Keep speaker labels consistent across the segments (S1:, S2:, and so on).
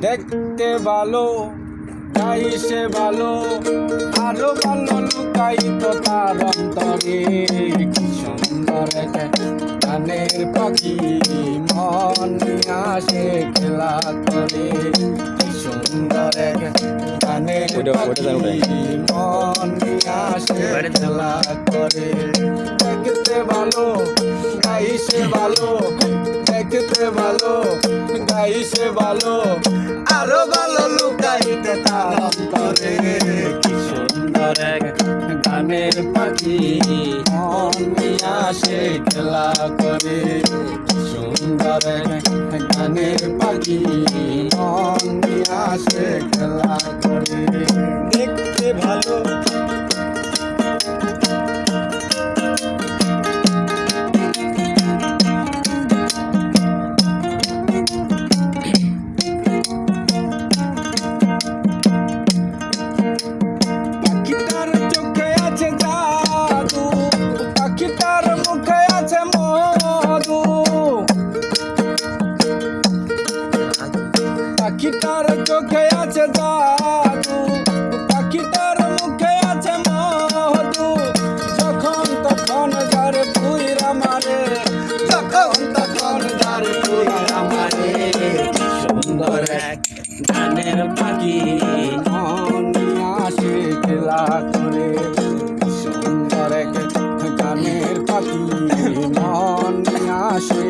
S1: দেখতে ভালো সে ভালো। আরও ভালো লুকাই তো তার অন্তরে। কি সুন্দর গানের পাখি মন নিয়ে আসে খেলা করে। কি সুন্দর গানের। পাখি মন আসে খেলা করে। দেখতে ভালো গাইছে ভালো, দেখতে ভালো গাইছে ভালো। আরও ভালো লুকাইতে তার অন্তরে। কি সুন্দর এক গানের পাখি আসে খেলা করে। সুন্দর এক গানের পাখি। পাখিটার চোখে আছে জাদু, পাখিটার মুখে আছে মধু। যখন তখন যার পুইরা মারে, যখন তখন যার পুইরা মারে।
S2: সুন্দর এক গানের পাখি
S1: আসে খেলা করে। সুন্দর এক গানের পাখি, মন আসে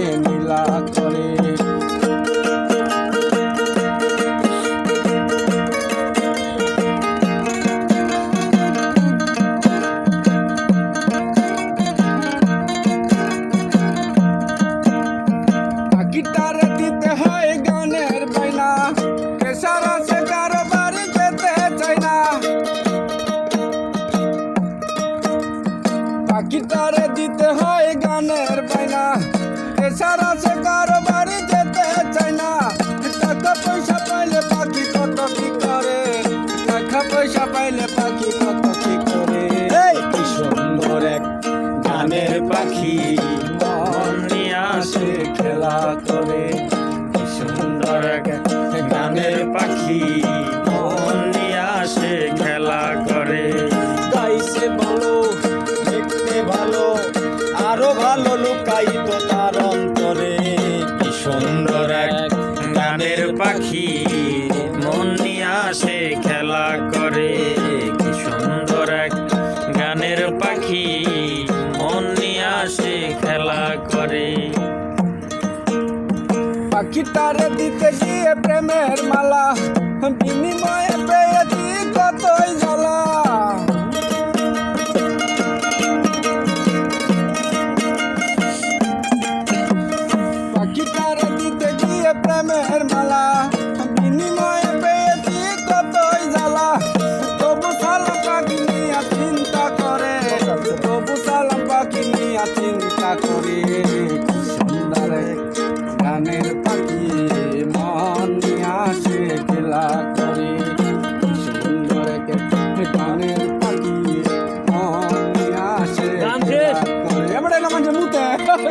S1: পাখিটার দিতে হয় গানের বাইনা কেসারা সে কারও বাড়ি যেতে চাই না। টাকা পয়সা পাইলে পাখি কত কি করে? টাকা পয়সা পাইলে পাখি কত কি করে? এই কি সুন্দর
S2: এক গানের পাখি। মন নিয়ে আসে
S1: খেলা করে। কি
S2: সুন্দর এক
S3: আরও ভালো লুকাই তার অন্তরে।
S2: কি সুন্দর এক গানের পাখি, মন নিয়ে আসে খেলা করে। কি সুন্দর এক গানের পাখি, মন নিয়ে আসে খেলা করে।
S1: পাখিটার দিতে গিয়ে প্রেমের মালা, বিনিময়ে পেয়েছি কতই জ্বালা। তোমার দিতে গিয়ে প্রেমের মালা। বিনিময়ে পেয়েছি কতই জ্বালা। তবু সালাম পাখি নিয়া চিন্তা করে। তবু সালাম পাখি নিয়া